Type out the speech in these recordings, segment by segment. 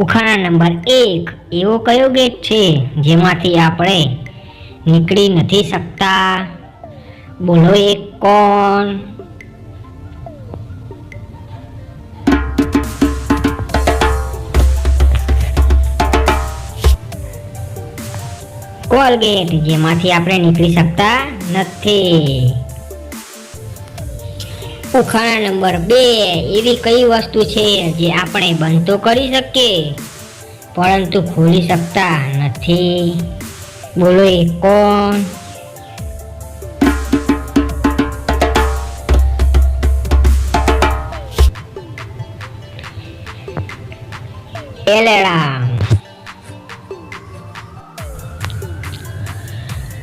ઉખાણા number એક એવો કયો ગેટ છે જેમાંથી આપણે નીકળી નથી શકતા? બોલો એક કોણ? કોલગેટ જેમાંથી આપણે નીકળી શકતા નથી. ઉખાણા નંબર બે એવી કઈ વસ્તુ છે જે આપણે બંધ તો કરી શકીએ, પરંતુ ખોલી શકતા નથી? બોલો એ કોણ?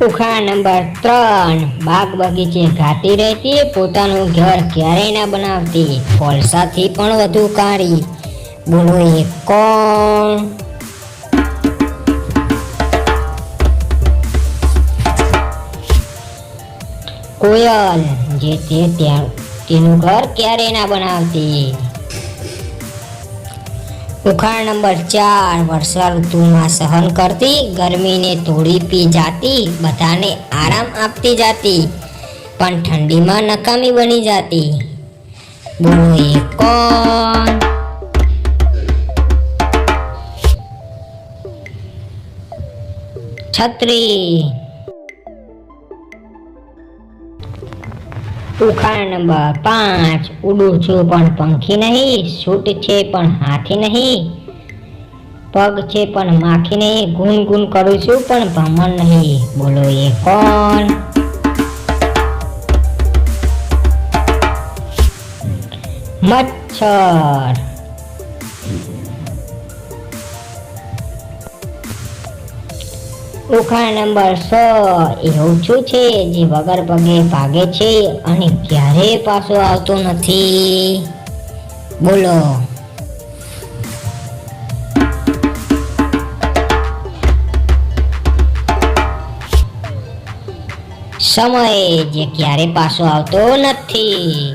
ઉખાણા નંબર ત્રણ બાગ બગીચે ગાતી રહેતી પોતાનું ઘર ક્યારેય ના બનાવતી કોલસાથી પણ વધુ કાળી બોલો એ કોણ કોયલ જે તે ત્યાં તેનું ઘર ક્યારેય ના બનાવતી ઉખાણ નંબર ચાર, વર્ષા ઋતુમાં સહન કરતી, ગરમીને તોડી પી જાતી, બધાને આરામ આપતી જાતી, પણ ઠંડીમાં નકામી બની જાતી. બોલો એ કોણ? છત્રી. ઉખાણ નંબર પાંચ ઉડું છું પણ પંખી નહીં, સૂટ છે પણ હાથી નહીં, પગ છે પણ માખી નહીં ગુન ગુન કરું છું પણ ભમણ નહીં. બોલો એ કોણ? મચ્છર. ઉખાણ નંબર સ એવું શું છે, જે વગર પગે ભાગે છે અને ક્યારેય પાછો આવતો નથી. બોલો. સમય જે ક્યારે પાછો આવતો નથી.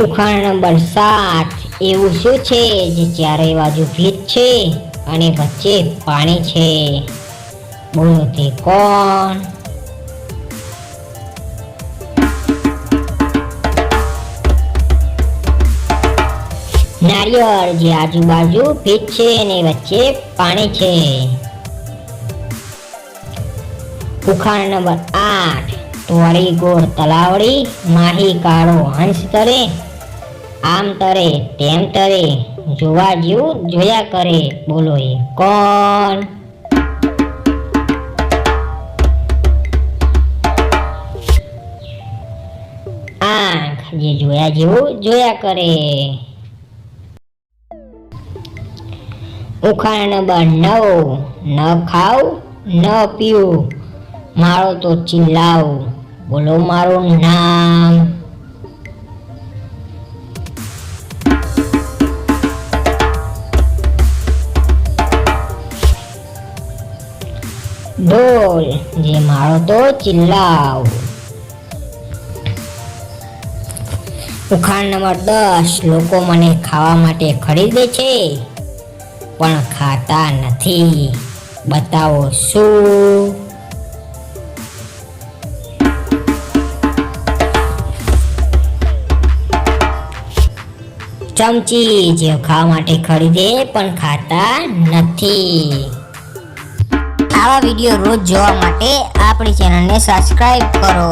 ઉખાણ નંબર સાત. એવું શું છે, જે ચારે બાજુ ભીત છે. અને વચ્ચે પાણી છે. બોલો તે કોણ? નારિયેળ જે આજુબાજુ ભીત છે અને વચ્ચે પાણી છે. ઉખાણ નંબર આઠ તોડી ગોળ તલાવડી, માહી કાળો હંસ તરે આમ તરે, તેમ તરે, જોવા જેવું જોયા કરે, બોલો એ. કોણ? આંખ જે જોયા જેવું જોયા કરે. ઉખાણ નંબર નવ ન ખાવ ન પીવું મારો તો ચિલ્લાવ બોલો મારું નામ. ઢોલ જે મારો તો ચિલ્લાવ. ઉખાણ નંબર દસ, લોકો મને ખાવા માટે ખરીદે છે, પણ ખાતા નથી. બતાવો શું? ચમચી જે ખાવા માટે ખરીદે, પણ ખાતા નથી. આવા વીડિયો રોજ જોવા માટે આપણી ચેનલને સબસ્ક્રાઈબ કરો.